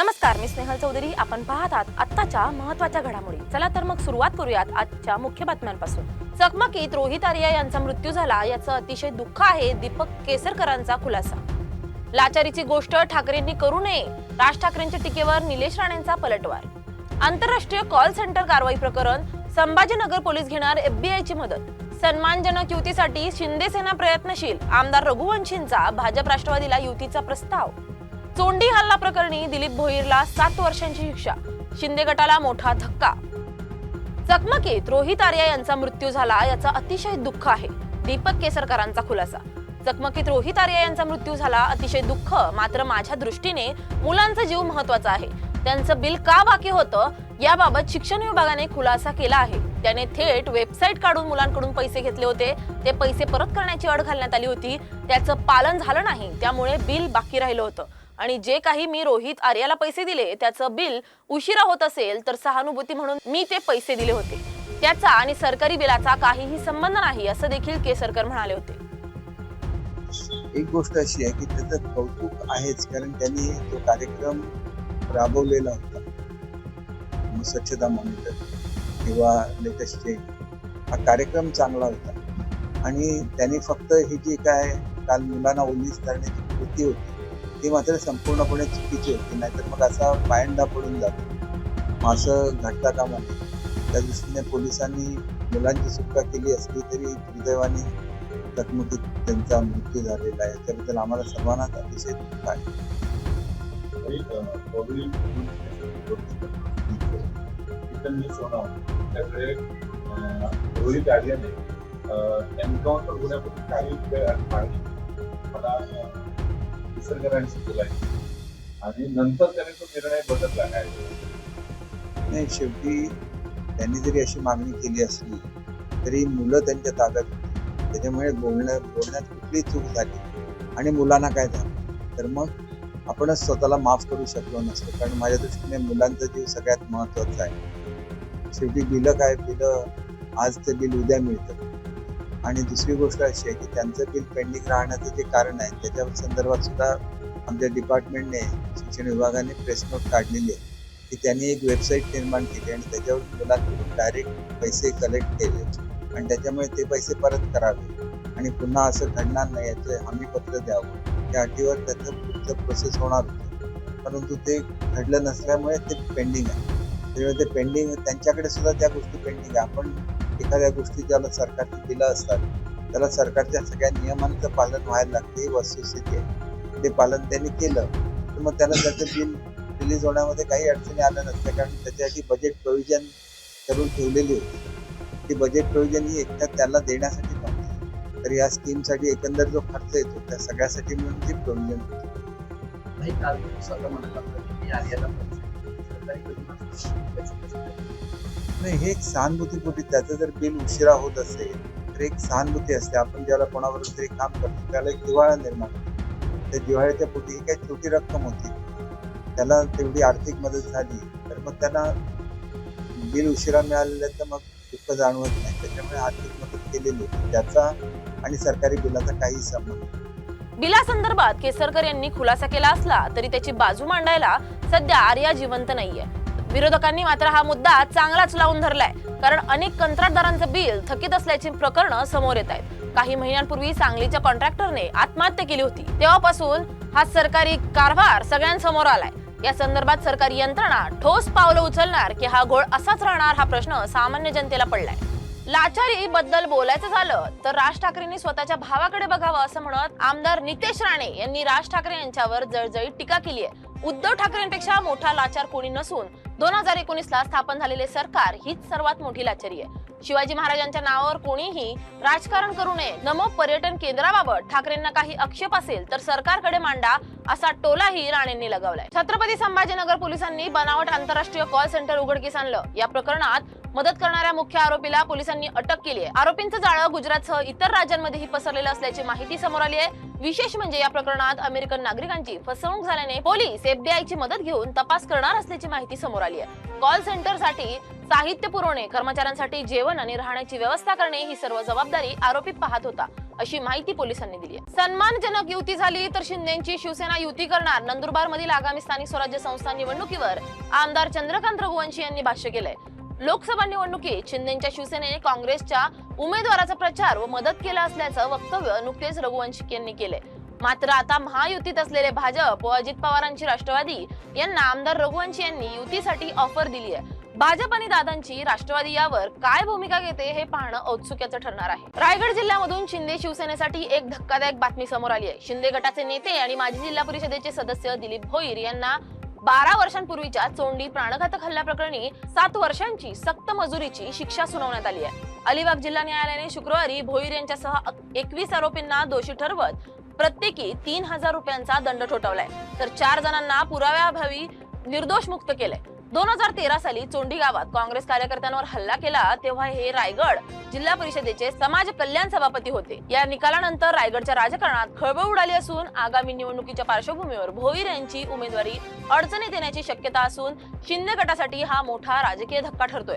नमस्कार मी स्नेहल चौधरी. आपण पाहत आहात आत्ताच्या महत्त्वाच्या घडामोडी. चला तर मग सुरुवात करूयात आजच्या मुख्य बातम्यांपासून. चकमकीत रोहित आर्या यांचा मृत्यू झाला याचं अतिशय दुःख आहे दीपक केसरकरांचा खुलासा. लाचारीची गोष्ट ठाकरेंनी करू नये राज ठाकरेंच्या टीकेवर निलेश राणेंचा पलटवार. आंतरराष्ट्रीय कॉल सेंटर कारवाई प्रकरण संभाजीनगर पोलीस घेणार एफबीआयची मदत. सन्मानजनक युतीसाठी शिंदे सेना प्रयत्नशील आमदार रघुवंशींचा भाजप राष्ट्रवादीला युतीचा प्रस्ताव. चोंडी हल्ला प्रकरणी दिलीप भोईरला सात वर्षांची शिक्षा. शिंदे गटाला मोठा धक्का. चकमकीत रोहित आर्या यांचा मृत्यू झाला याचा अतिशय दुःख आहे. दीपक केसरकरांचा खुलासा. चकमकीत रोहित आर्या यांचा मृत्यू झाला अतिशय दुःख मात्र माझ्या दृष्टीने मुलांचा जीव महत्त्वाचा आहे. त्यांचं बिल का बाकी होतं याबाबत शिक्षण विभागाने खुलासा केला आहे. त्याने थेट वेबसाईट काढून मुलांकडून पैसे घेतले होते. ते पैसे परत करण्याची अड घालण्यात आली होती. त्याचं पालन झालं नाही त्यामुळे बिल बाकी राहिलं होतं. आणि जे काही मी रोहित आर्याला पैसे दिले त्याचं बिल उशिरा होत असेल तर सहानुभूती म्हणून मी ते पैसे दिले होते. त्याचा आणि सरकारी बिलाचा काहीही संबंध नाही असं देखील केसरकर म्हणाले होते. एक गोष्ट अशी आहे की त्याचं कौतुक आहेच कारण त्यांनी तो कार्यक्रम राबवलेला होता. मग स्वच्छता मॉनिटर किंवा लेटेस्ट हा कार्यक्रम चांगला होता. आणि त्यांनी फक्त ही जी काय काल मुलांना ओलीस करण्याची कृती होती ते मात्र संपूर्णपणे चुकीचे होते नाहीतर मग असा पायंडा पडून जातो. असं घडता कामा नये. त्या दृष्टीने पोलिसांनी मुलांची सुटका केली असली तरी दुर्दैवाने चकमकीत त्यांचा मृत्यू झालेला आहे. त्याबद्दल आम्हाला सर्वांनाच अतिशय दुःख आहे. एन्काउंटर होण्यापूर्वी काही वेळ मला निसर्गरांशी बोलायची आणि नंतर त्याने तो निर्णय बदलला काय? नाही शेवटी त्यांनी जरी अशी मागणी केली असली तरी मुलं त्यांच्या ताब्यात होती. त्याच्यामुळे बोलण्या बोलण्यात कुठली चूक झाली आणि मुलांना काय झालं? तर मग आपणच स्वतःला माफ करू शकलो नसतो कारण माझ्या दृष्टीने मुलांचा जीव सगळ्यात महत्त्वाचा आहे. शेवटी बिलं काय? बिलं आज ते बिल उद्या मिळतं. आणि दुसरी गोष्ट अशी आहे की त्यांचं बिल पेंडिंग राहण्याचं जे कारण आहे त्याच्या संदर्भात सुद्धा आमच्या डिपार्टमेंटने शिक्षण विभागाने प्रेस नोट काढलेली आहे. की त्यांनी एक वेबसाईट निर्माण केली आणि त्याच्यावर मुलांकडून डायरेक्ट पैसे कलेक्ट केले. आणि त्याच्यामुळे ते पैसे परत करावे. आणि पुन्हा असं घडणार नाही याचं हमीपत्र द्यावं. त्या अटीवर त्याचं पुढचं प्रोसेस होणार होतं. परंतु ते घडलं नसल्यामुळे ते पेंडिंग आहे. त्यामुळे ते पेंडिंग त्यांच्याकडे सुद्धा त्या गोष्टी पेंडिंग आहे. आपण एखाद्या गोष्टी ज्याला सरकारने दिल्या असतात त्याला सरकारच्या सगळ्या नियमांचं पालन व्हायला लागते ही वस्तुस्थिती आहे. ते पालन त्यांनी केलं तर मग त्याला त्याचं बिल रिलीज होण्यामध्ये काही अडचणी आल्या नसत्या कारण त्याच्यासाठी बजेट प्रोव्हिजन करून ठेवलेली होती. ती बजेट प्रोव्हिजन ही एकट्या त्याला देण्यासाठी नव्हती तर या स्कीमसाठी एकंदर जो खर्च येतो त्या सगळ्यासाठी मिळून ती प्रोव्हिजन होती नाही हे एक सहानुभूतीपोटी त्याचं जर बिल उशिरा होत असेल तर एक सहानुभूती असते. आपण ज्याला कोणावर तरी काम करतो त्याला एक दिवाळा निर्माण होतो. त्या दिवाळ्याच्या पोटी ही काही छोटी रक्कम होती. त्याला तेवढी आर्थिक मदत झाली तर मग त्यांना बिल उशिरा मिळालेलं तर मग दुःख जाणवत नाही. त्याच्यामुळे आर्थिक मदत केलेली. त्याचा आणि सरकारी बिलाचा काही संबंध नाही. बिलासंदर्भात केसरकर यांनी खुलासा केला असला तरी त्याची बाजू मांडायला सध्या आर्या जिवंत नाहीये. विरोधकांनी मात्र हा मुद्दा चांगलाच लावून धरलाय. कारण अनेक कंत्राटदारांचं बिल थकीत असल्याची प्रकरणं समोर येत आहेत. काही महिन्यांपूर्वी सांगलीच्या कॉन्ट्रॅक्टरने आत्महत्या केली होती. तेव्हापासून हा सरकारी कारभार सगळ्यांसमोर आलाय. या संदर्भात सरकारी यंत्रणा ठोस पावलं उचलणार की हा घोळ असाच राहणार हा प्रश्न सामान्य जनतेला पडलाय. लाचारी बद्दल बोलायचं झालं तर राज ठाकरेंनी स्वतःच्या भावाकडे बघावं असं म्हणत आमदार नितेश राणे यांनी राज ठाकरे यांच्यावर जळजळीत टीका केली आहे. उद्धव ठाकरेंपेक्षा मोठा लाचार कोणी नसून दोन हजार एकोणीस ला स्थापन झालेले सरकार हीच सर्वात मोठी लाचारी आहे. शिवाजी महाराजांच्या नावावर कोणीही राजकारण करू नये. नमो पर्यटन केंद्राबाबत ठाकरेंना काही आक्षेप असेल तर सरकारकडे मांडा असा टोलाही राणेंनी लगावलाय. छत्रपती संभाजीनगर पोलिसांनी बनावट आंतरराष्ट्रीय कॉल सेंटर उघडकीस आणलं. या प्रकरणात मदत करणाऱ्या मुख्य आरोपीला पोलिसांनी अटक केली आहे. आरोपींचं जाळं गुजरातसह इतर राज्यांमध्येही पसरलेलं असल्याची माहिती समोर आली आहे. विशेष म्हणजे या प्रकरणात अमेरिकन नागरिकांची फसवणूक झाल्याने पोलीस एफबीआयची ची मदत घेऊन तपास करणार असल्याची माहिती समोर आली आहे. कॉल सेंटरसाठी साहित्य पुरवणे कर्मचाऱ्यांसाठी जेवण आणि राहण्याची व्यवस्था करणे ही सर्व जबाबदारी आरोपी पाहत होता. अशी माहिती पोलिसांनी दिली आहे. सन्मानजनक युती झाली तर शिंदेची शिवसेना युती करणार. नंदुरबार मधील आगामी स्थानिक स्वराज्य संस्था निवडणुकीवर आमदार चंद्रकांत रघुवंशी यांनी भाष्य केलंय. लोकसभा निवडणुकीत शिंदेच्या शिवसेनेने काँग्रेसच्या उमेदवाराचा प्रचार व मदत केला असल्याचं वक्तव्य नुकतेच रघुवंशी यांनी केलंय. मात्र आता महायुतीत असलेले भाजप व अजित पवारांची राष्ट्रवादी यांना आमदार रघुवंशी यांनी युतीसाठी ऑफर दिली आहे भाजप आणि दादांची राष्ट्रवादी यावर काय भूमिका घेते हे पाहणं औत्सुक्याचं ठरणार आहे. रायगड जिल्ह्यामधून शिंदे शिवसेनेसाठी एक धक्कादायक बातमी समोर आली आहे शिंदे गटाचे नेते आणि माजी जिल्हा परिषदेचे सदस्य दिलीप भोईर यांना बारा वर्षांपूर्वीच्या चोंडी प्राणघातक हल्ल्याप्रकरणी सात वर्षांची सक्त मजुरीची शिक्षा सुनावण्यात आली आहे अलिबाग जिल्हा न्यायालयाने शुक्रवारी भोईर यांच्यासह एकवीस आरोपींना दोषी ठरवत प्रत्येकी तीन हजार रुपयांचा दंड ठोठावलाय. तर चार जणांना पुराव्याभावी निर्दोष मुक्त केलंय. दोन हजार तेरा साली चोंडी गावात काँग्रेस कार्यकर्त्यांवर हल्ला केला तेव्हा हे रायगड जिल्हा परिषदेचे समाज कल्याण सभापती होते. या निकालानंतर रायगडच्या राजकारणात खळबळ उडाली असून आगामी निवडणुकीच्या पार्श्वभूमीवर भोईर यांची उमेदवारी अडचणीत येण्याची शक्यता असून शिंदे गटासाठी हा मोठा राजकीय धक्का ठरतोय.